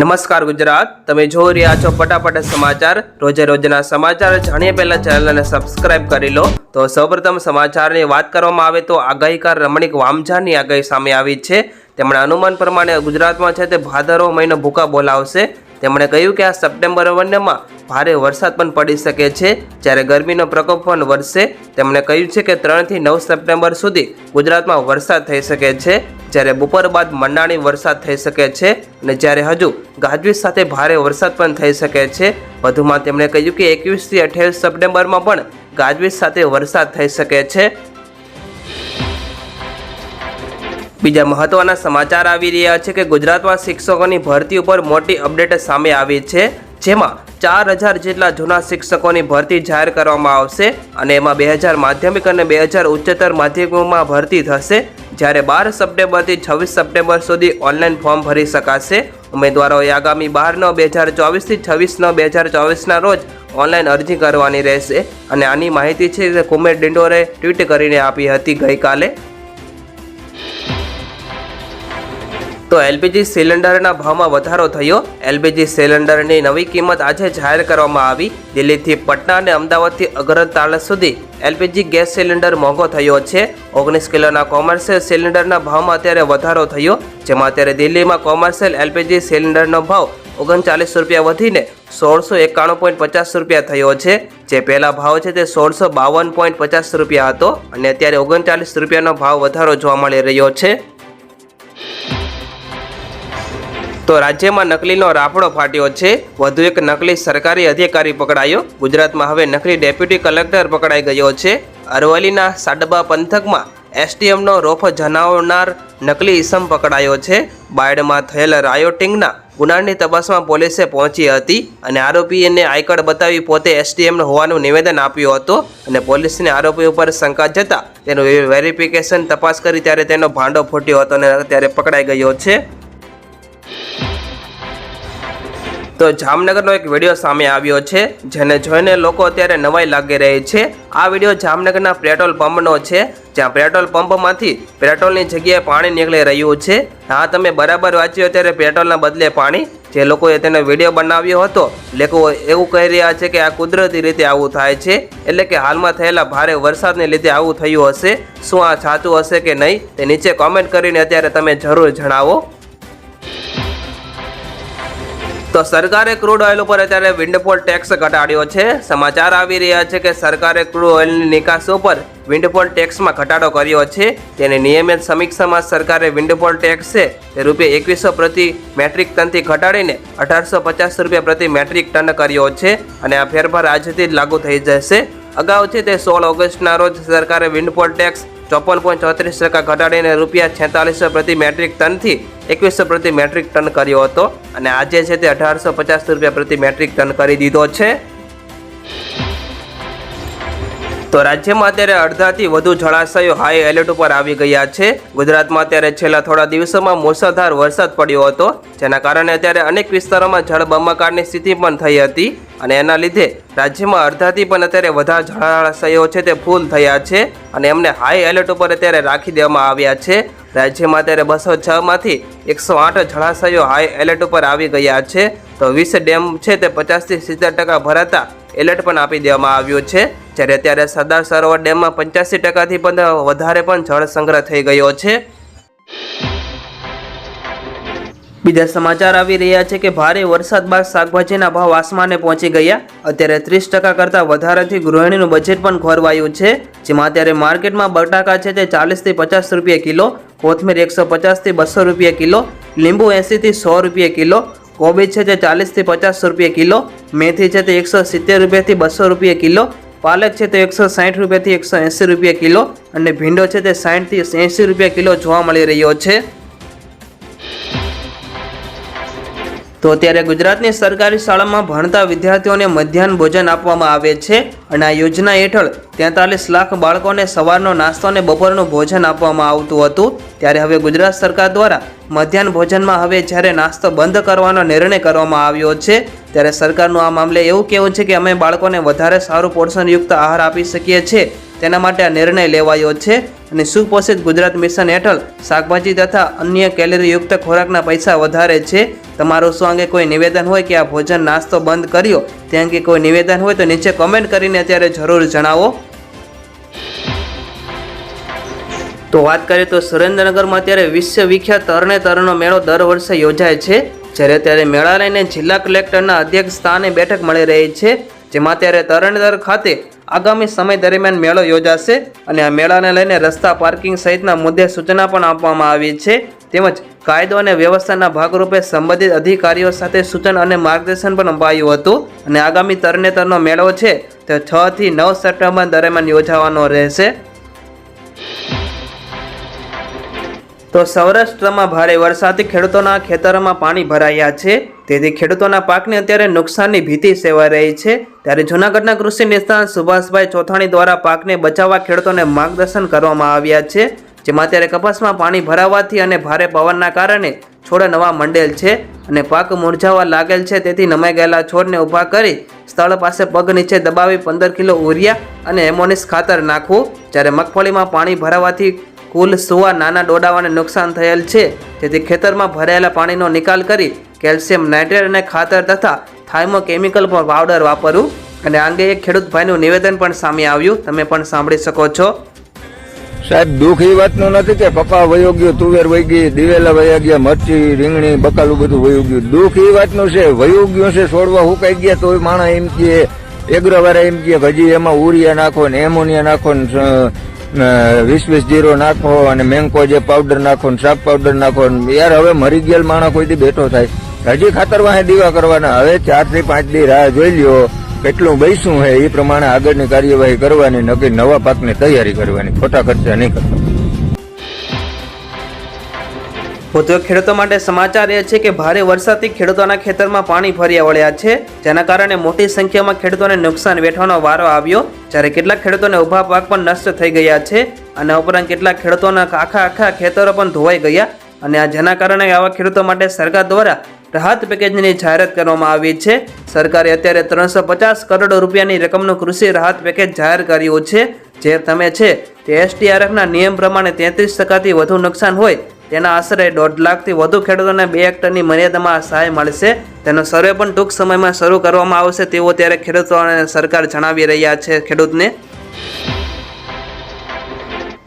નમસ્કાર ગુજરાત, તમે જોઈ રહ્યા છો ફટાફટ સમાચાર. રોજે રોજના સમાચાર જાણીએ પહેલા ચેનલને સબસ્ક્રાઇબ કરી લો. તો સૌપ્રથમ સમાચારની વાત કરવામાં આવે તો આગાહીકાર રમણીક વામઝાની આગાહી સામે આવી છે. તેમણે અનુમાન પ્રમાણે ગુજરાતમાં છે તે ભાદરવો મહિનો ભૂકા બોલાવશે. તેમણે કહ્યું કે આ સપ્ટેમ્બર મહિનામાં ભારે વરસાદ પણ પડી શકે છે. જ્યારે ગરમીનો પ્રકોપ પણ વધશે, તેમણે કહ્યું છે કે ત્રણથી નવ સપ્ટેમ્બર સુધી ગુજરાતમાં વરસાદ થઈ શકે છે. જ્યારે બપોર બાદ મંડાણી વરસાદ થઈ શકે છે અને જ્યારે હજુ ગાજવીજ સાથે ભારે વરસાદ પણ થઈ શકે છે. વધુમાં તેમણે કહ્યું કે એકવીસથી અઠ્યાવીસ સપ્ટેમ્બરમાં પણ ગાજવીજ સાથે વરસાદ થઈ શકે છે. બીજા મહત્વના સમાચાર આવી રહ્યા છે કે ગુજરાતમાં શિક્ષકોની ભરતી ઉપર મોટી અપડેટ સામે આવી છે. જેમાં ચાર હજાર જેટલા જૂના શિક્ષકોની ભરતી જાહેર કરવામાં આવશે અને એમાં બે હજાર માધ્યમિક અને બે હજાર ઉચ્ચતર માધ્યમિકમાં ભરતી થશે. જ્યારે બાર સપ્ટેમ્બરથી છવ્વીસ સપ્ટેમ્બર સુધી ઓનલાઈન ફોર્મ ભરી શકાશે. ઉમેદવારોએ આગામી બાર નવ બે હજાર ચોવીસથી છવ્વીસ નવ બે હજાર ચોવીસના રોજ ઓનલાઈન અરજી કરવાની રહેશે. અને આની માહિતી છે તે કુમેર ડિંડોરે ટ્વીટ કરીને આપી હતી ગઈકાલે. તો એલપીજી સિલિન્ડરના ભાવમાં વધારો થયો. એલપીજી સિલિન્ડરની નવી કિંમત આજે જાહેર કરવામાં આવી. દિલ્હીથી પટના અને અમદાવાદથી અગરતાલા સુધી એલપીજી ગેસ સિલિન્ડર મોંઘો થયો છે. ઓગણીસ કિલોના કોમર્શિયલ સિલિન્ડરના ભાવમાં અત્યારે વધારો થયો, જેમાં અત્યારે દિલ્હીમાં કોમર્શિયલ એલપીજી સિલિન્ડરનો ભાવ ઓગણચાલીસ રૂપિયા વધીને સોળસો એકાણું પોઈન્ટ પચાસ રૂપિયા થયો છે. જે પહેલા ભાવ છે તે સોળસો બાવન પોઈન્ટ પચાસ રૂપિયા હતો અને અત્યારે ઓગણચાલીસ રૂપિયાનો ભાવ વધારો જોવા મળી રહ્યો છે. તો રાજ્યમાં નકલીનો રાફડો ફાટ્યો છે. વધુ એક નકલી સરકારી અધિકારી પકડાયો. ગુજરાતમાં હવે નકલી ડેપ્યુટી કલેક્ટર પકડાઈ ગયો છે. અરવલ્લીના સાડબા પંથકમાં એસટીએમનો રોફ જણાવનાર નકલી ઇસમ પકડાયો છે. બાયડમાં થયેલ રાયોટિંગના ગુનાની તપાસમાં પોલીસે પહોંચી હતી અને આરોપીને આયકડ બતાવી પોતે એસટીએમ હોવાનું નિવેદન આપ્યું હતું અને પોલીસને આરોપી ઉપર શંકા જતા તેનું વેરિફિકેશન તપાસ કરી ત્યારે તેનો ભાંડો ફૂટ્યો હતો અને અત્યારે પકડાઈ ગયો છે. તો જામનગરનો એક વીડિયો સામે આવ્યો છે, જેને જોઈને લોકો અત્યારે નવાઈ લાગી રહી છે. આ વીડિયો જામનગરના પેટ્રોલ પંપનો છે, જ્યાં પેટ્રોલ પંપમાંથી પેટ્રોલની જગ્યાએ પાણી નીકળી રહ્યું છે. હા, તમે બરાબર વાંચ્યું અત્યારે પેટ્રોલના બદલે પાણી. જે લોકોએ તેનો વીડિયો બનાવ્યો હતો લોકો એવું કહી રહ્યા છે કે આ કુદરતી રીતે આવું થાય છે. એટલે કે હાલમાં થયેલા ભારે વરસાદને લીધે આવું થયું હશે. શું આ સાચું હશે કે નહીં, તે નીચે કોમેન્ટ કરીને અત્યારે તમે જરૂર જણાવો. તો સરકારે ક્રૂડ ઓઇલ ઉપર અત્યારે વિન્ડફોલ ટેક્સ ઘટાડ્યો છે. સમાચાર આવી રહ્યા છે કે સરકારે ક્રૂડ ઓઇલની નિકાસ ઉપર વિન્ડફોલ ટેક્સમાં ઘટાડો કર્યો છે. તેની નિયમિત સમીક્ષામાં સરકારે વિન્ડફોલ ટેક્સ છે તે રૂપિયા એકવીસો પ્રતિ મેટ્રિક ટનથી ઘટાડીને અઢારસો પચાસ રૂપિયા પ્રતિ મેટ્રિક ટન કર્યો છે અને આ ફેરફાર આજથી જ લાગુ થઈ જશે. અગાઉ છે તે સોળ ઓગસ્ટના રોજ સરકારે વિન્ડફોલ ટેક્સ ચોપન પોઈન્ટ ચોત્રીસ ટકા ઘટાડીને રૂપિયા છેતાલીસો પ્રતિ મેટ્રિક ટનથી એકવીસો પ્રતિ મેટ્રિક ટન કર્યો હતો. અને આજે છે તે અઢારસો પચાસ રૂપિયા પ્રતિ મેટ્રિક ટન કરી દીધો છે. તો રાજ્યમાં અત્યારે અડધાથી વધુ જળાશયો હાઈ એલર્ટ ઉપર આવી ગયા છે. ગુજરાતમાં અત્યારે છેલ્લા થોડા દિવસોમાં મુસળધાર વરસાદ પડ્યો હતો, જેના કારણે અત્યારે અનેક વિસ્તારોમાં જળબંબાકારની સ્થિતિ પણ થઈ હતી અને એના લીધે રાજ્યમાં અડધાથી પણ અત્યારે વધારે જળાશયો છે તે ફૂલ થયા છે અને એમને હાઈ એલર્ટ ઉપર અત્યારે રાખી દેવામાં આવ્યા છે. રાજ્યમાં અત્યારે બસો છમાંથી એકસો આઠ જળાશયો હાઈ એલર્ટ ઉપર આવી ગયા છે. તો વીસ ડેમ છે તે પચાસથી સિત્તેર ટકા ભરાતા એલર્ટ પણ આપી દેવામાં આવ્યું છે. જ્યારે અત્યારે સરદાર સરોવર ડેમમાં પંચ્યાસી ટકાથી પણ વધારે પણ જળ સંગ્રહ થઈ ગયો છે. બીજા સમાચાર આવી રહ્યા છે કે ભારે વરસાદ બાદ શાકભાજીના ભાવ આસમાને પહોંચી ગયા. અત્યારે ત્રીસ ટકા કરતાં વધારેથી ગૃહિણીનું બજેટ પણ ખોરવાયું છે. જેમાં અત્યારે માર્કેટમાં બટાકા છે તે ચાલીસથી પચાસ રૂપિયા કિલો, કોથમીર એકસો પચાસથી બસો રૂપિયા કિલો, લીંબુ એંસીથી સો રૂપિયા કિલો કોબીજ છે તે ચાલીસથી પચાસ રૂપિયા કિલો, મેથી છે તે એકસો સિત્તેર રૂપિયાથી બસો રૂપિયા કિલો, પાલક છે તે એકસો સાઠ રૂપિયાથી એકસો એંસી રૂપિયા કિલો અને ભીંડો છે તે સાઠથી એંસી રૂપિયા કિલો જોવા મળી રહ્યો છે. તો અત્યારે ગુજરાતની સરકારી શાળામાં ભણતા વિદ્યાર્થીઓને મધ્યાહન ભોજન આપવામાં આવે છે અને આ યોજના હેઠળ તેતાલીસ લાખ બાળકોને સવારનો નાસ્તો અને બપોરનું ભોજન આપવામાં આવતું હતું. ત્યારે હવે ગુજરાત સરકાર દ્વારા મધ્યાહન ભોજનમાં હવે જ્યારે નાસ્તો બંધ કરવાનો નિર્ણય કરવામાં આવ્યો છે, ત્યારે સરકારનું આ મામલે એવું કહેવું છે કે અમે બાળકોને વધારે સારું પોષણયુક્ત આહાર આપી શકીએ છીએ. તેના માટે આ નિર્ણય લેવાયો છે. અને સુપોષિત ગુજરાત મિશન હેઠળ શાકભાજી તથા અન્ય કેલરીયુક્ત ખોરાકના પૈસા વધારે છે. તમારું શું અંગે કોઈ નિવેદન હોય કે આ ભોજન નાસ્તો બંધ કર્યો? તે અંગે કોઈ નિવેદન હોય તો નીચે કમેન્ટ કરીને અત્યારે જરૂર જણાવો. તો વાત કરીએ તો સુરેન્દ્રનગરમાં અત્યારે વિશ્વ વિખ્યાત તરણેતરનો મેળો દર વર્ષે યોજાય છે. જ્યારે અત્યારે મેળા લઈને જિલ્લા કલેક્ટરના અધ્યક્ષ સ્થાને બેઠક મળી રહી છે. જેમાં અત્યારે તરણેતર ખાતે આગામી સમય દરમિયાન મેળો યોજાશે અને આ મેળાને લઈને રસ્તા પાર્કિંગ સહિતના મુદ્દે સૂચના પણ આપવામાં આવી છે. તેમજ કાયદો અને વ્યવસ્થાના ભાગરૂપે સંબંધિત અધિકારીઓ સાથે સૂચન અને માર્ગદર્શન પણ અપાયું હતું અને આગામી તરણેતરનો મેળો છે તે છથી નવ સપ્ટેમ્બર દરમિયાન યોજાવાનો રહેશે. તો સૌરાષ્ટ્રમાં ભારે વરસાદથી ખેડૂતોના ખેતરોમાં પાણી ભરાયા છે. તેથી ખેડૂતોના પાકને અત્યારે નુકસાનની ભીતિ સેવાઈ રહી છે. ત્યારે જૂનાગઢના કૃષિ નિષ્ણાત સુભાષભાઈ ચોથાણી દ્વારા પાકને બચાવવા ખેડૂતોને માર્ગદર્શન કરવામાં આવ્યા છે. જેમાં અત્યારે કપાસમાં પાણી ભરાવાથી અને ભારે પવનના કારણે છોડ નવા મંડેલ છે અને પાક મુરઝાવા લાગેલ છે. તેથી નમાઈ ગયેલા છોડને ઊભા કરી સ્થળ પાસે પગ નીચે દબાવી પંદર કિલો ઉરિયા અને એમોનિસ ખાતર નાખવું. જ્યારે મગફળીમાં પાણી ભરાવાથી કુલ સુવા નાના ડોડાવાને નુકસાન થયેલ છે. તેથી ખેતરમાં ભરાયેલા પાણીનો નિકાલ કરી કેલ્શિયમ, નાઇટ્રેટ અને ખાતર તથા થાઇમો કેમિકલ પર પાવડર વાપરવું અને આ અંગે એક ખેડૂત ભાઈનું નિવેદન પણ સામે આવ્યું. તમે પણ સાંભળી શકો છો. સાહેબ, દુઃખ એ વાતનું નથી કે કપા વયો ગયો, તુવેર વહી ગઈ, દિવેલા વયા ગયા, મરચી, રીંગણી, બકાલું બધું વયું ગયું. દુઃખ એ વાતનું છે વયું ગયું છે, છોડવા હુકાઈ ગયા તોય માણસ એમ કે એગ્રોવાળા એમ કે હજી એમાં ઉરિયા નાખો ને એમોનિયા નાખો ને વીસ વીસ જીરો નાખો અને મેંકો જે પાવડર નાખો ને સાપ પાવડર નાખો યાર હવે મરી ગયેલ માણસ કોઈથી બેઠો થાય? હજી ખાતર વાહે દીવા કરવાના. હવે ચારથી પાંચ દી રાહ જોઈ લ્યો કેટલું બેસું હે. એ પ્રમાણે આગળની કાર્યવાહી કરવાની નક્કી નવા પાકની તૈયારી કરવાની. ખોટા ખર્ચા નહીં કરવા વધુ ખેડૂતો માટે સમાચાર એ છે કે ભારે વરસાદથી ખેડૂતોના ખેતરમાં પાણી ફર્યા વળ્યા છે. જેના કારણે મોટી સંખ્યામાં ખેડૂતોને નુકસાન વેઠવાનો વારો આવ્યો. જ્યારે કેટલાક ખેડૂતોને ઊભા પાક પણ નષ્ટ થઈ ગયા છે અને ઉપરાંત કેટલાક ખેડૂતોના આખા આખા ખેતરો પણ ધોવાઈ ગયા અને આ જેના કારણે આવા ખેડૂતો માટે સરકાર દ્વારા રાહત પેકેજની જાહેરાત કરવામાં આવી છે. સરકારે અત્યારે ત્રણસો પચાસ કરોડ રૂપિયાની રકમનું કૃષિ રાહત પેકેજ જાહેર કર્યું છે. જે તમે છે તે એસટીઆરએફના નિયમ પ્રમાણે તેત્રીસ ટકાથી વધુ નુકસાન હોય તેના આશરે દોઢ લાખથી વધુ ખેડૂતોને બે હેક્ટરની મર્યાદામાં સહાય મળશે. તેનો સર્વે પણ ટૂંક સમયમાં શરૂ કરવામાં આવશે, તેવો ત્યારે ખેડૂતો અને સરકાર જણાવી રહ્યા છે ખેડૂતને.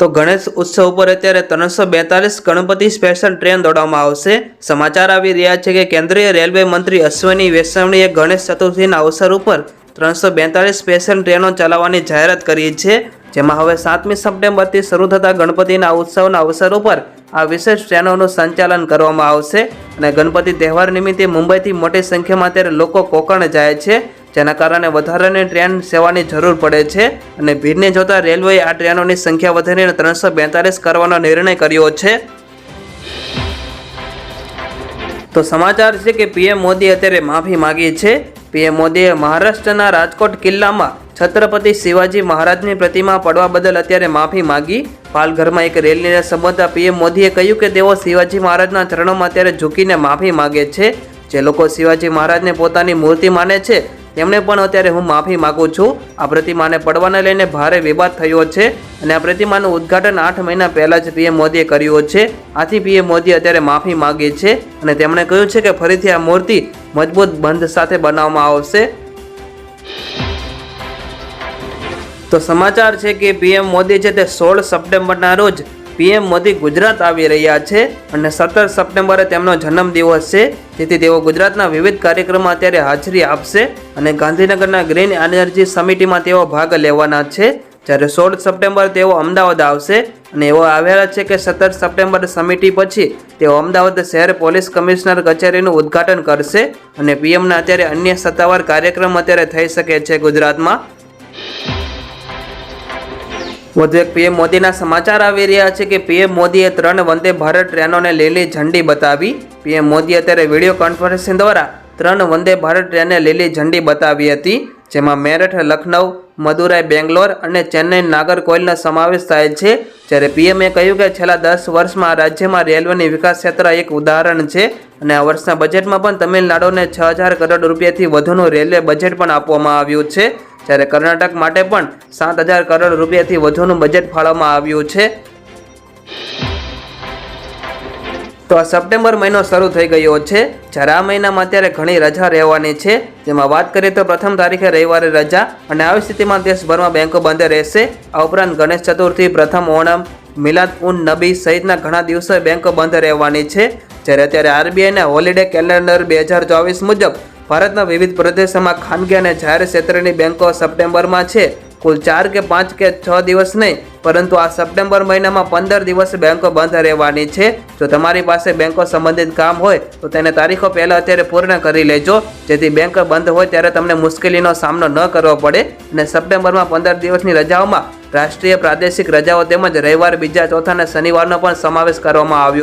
તો ગણેશ ઉત્સવ ઉપર અત્યારે ત્રણસો બેતાલીસ ગણપતિ સ્પેશિયલ ટ્રેન દોડવામાં આવશે. સમાચાર આવી રહ્યા છે કે કેન્દ્રીય રેલવે મંત્રી અશ્વની વૈષ્ણવણીએ ગણેશ ચતુર્થીના અવસર ઉપર ત્રણસો બેતાલીસ સ્પેશિયલ ટ્રેનો ચલાવવાની જાહેરાત કરી છે, જેમાં હવે સાતમી સપ્ટેમ્બરથી શરૂ થતા ગણપતિના ઉત્સવના અવસર ઉપર આ વિશેષ ટ્રેનોનું સંચાલન કરવામાં આવશે અને ગણપતિ તહેવાર નિમિત્તે મુંબઈથી મોટી સંખ્યામાં અત્યારે લોકો કોકણ જાય છે, જેના કારણે વધારાની ટ્રેન સેવાની જરૂર પડે છે અને ભીડને જોતા રેલવેએ આ ટ્રેનોની સંખ્યા વધારીને ત્રણસો બેતાલીસ કરવાનો નિર્ણય કર્યો છે. તો સમાચાર છે કે પીએમ મોદી અત્યારે માફી માગી છે. પીએમ મોદીએ મહારાષ્ટ્રના રાજકોટ કિલ્લામાં છત્રપતિ શિવાજી મહારાજની પ્રતિમા પડવા બદલ અત્યારે માફી માગી. પાલઘરમાં એક રેલીને સંબોધતા પીએમ મોદીએ કહ્યું કે તેઓ શિવાજી મહારાજના ચરણોમાં અત્યારે ઝૂકીને માફી માગે છે. જે લોકો શિવાજી મહારાજને પોતાની મૂર્તિ માને છે તેમણે પણ અત્યારે હું માફી માગું છું. આ પ્રતિમાને પડવાને લઈને ભારે વિવાદ થયો છે અને આ પ્રતિમાનું ઉદ્ઘાટન આઠ મહિના પહેલાં જ પીએમ મોદીએ કર્યું છે. આથી પીએમ મોદી અત્યારે માફી માગી છે અને તેમણે કહ્યું છે કે ફરીથી આ મૂર્તિ મજબૂત બંધ સાથે બનાવવામાં આવશે. તો સમાચાર છે કે પીએમ મોદી છે તે સોળ સપ્ટેમ્બરના રોજ પીએમ મોદી ગુજરાત આવી રહ્યા છે અને સત્તર સપ્ટેમ્બરે તેમનો જન્મદિવસ છે. જેથી તેઓ ગુજરાતના વિવિધ કાર્યક્રમમાં અત્યારે હાજરી આપશે અને ગાંધીનગરના ગ્રીન એનર્જી સમિટીમાં તેઓ ભાગ લેવાના છે. જ્યારે સોળ સપ્ટેમ્બર તેઓ અમદાવાદ આવશે અને એવો આવેલા છે કે સત્તર સપ્ટેમ્બર સમિટી પછી તેઓ અમદાવાદ શહેર પોલીસ કમિશનર કચેરીનું ઉદ્ઘાટન કરશે અને પીએમના અત્યારે અન્ય સત્તાવાર કાર્યક્રમ અત્યારે થઈ શકે છે ગુજરાતમાં. વધુ એક પીએમ મોદીના સમાચાર આવી રહ્યા છે કે પીએમ મોદીએ ત્રણ વંદે ભારત ટ્રેનોને લીલી ઝંડી બતાવી. પીએમ મોદી અત્યારે વીડિયો કોન્ફરન્સિંગ દ્વારા ત્રણ વંદે ભારત ટ્રેનને લીલી ઝંડી બતાવી હતી, જેમાં મેરઠ, લખનઉ, મદુરાઈ, બેંગ્લોર અને ચેન્નઈ નાગરકોઇલનો સમાવેશ થાય છે. જ્યારે પીએમએ કહ્યું કે છેલ્લા દસ વર્ષમાં રાજ્યમાં રેલવેની વિકાસ ક્ષેત્ર એક ઉદાહરણ છે અને આ વર્ષના બજેટમાં પણ તમિલનાડુને છ હજાર કરોડ રૂપિયાથી વધુનું રેલવે બજેટ પણ આપવામાં આવ્યું છે. જ્યારે કર્ણાટક માટે પણ સાત હજાર કરોડ રૂપિયાથી વધુનું બજેટ ફાળવવામાં આવ્યું છે. તો આ સપ્ટેમ્બર મહિનો શરૂ થઈ ગયો છે. જ્યારે આ મહિનામાં અત્યારે ઘણી રજા રહેવાની છે. જેમાં વાત કરીએ તો પ્રથમ તારીખે રવિવારે રજા અને આવી સ્થિતિમાં દેશભરમાં બેંકો બંધ રહેશે. આ ઉપરાંત ગણેશ ચતુર્થી, પ્રથમ ઓણમ, મિલાદ ઉન નબી સહિતના ઘણા દિવસોએ બેંકો બંધ રહેવાની છે. જ્યારે અત્યારે આરબીઆઈના હોલિડે કેલેન્ડર બે હજાર ચોવીસ મુજબ ભારતના વિવિધ પ્રદેશોમાં ખાનગી અને જાહેર ક્ષેત્રની બેંકો સપ્ટેમ્બરમાં છે. કુલ ચાર કે પાંચ કે છ દિવસ નહીં, પરંતુ આ સપ્ટેમ્બર મહિનામાં પંદર દિવસ બેંકો બંધ રહેવાની છે. જો તમારી પાસે બેંકો સંબંધિત કામ હોય, તો તેને તારીખો પહેલાં અત્યારે પૂર્ણ કરી લેજો. જેથી બેંક બંધ હોય ત્યારે તમને મુશ્કેલીનો સામનો ન કરવો પડે. અને સપ્ટેમ્બરમાં પંદર દિવસની રજાઓમાં રાષ્ટ્રીય પ્રાદેશિક રજાઓ તેમજ રવિવાર, બીજા ચોથા અને શનિવારનો પણ સમાવેશ કરવામાં આવ્યો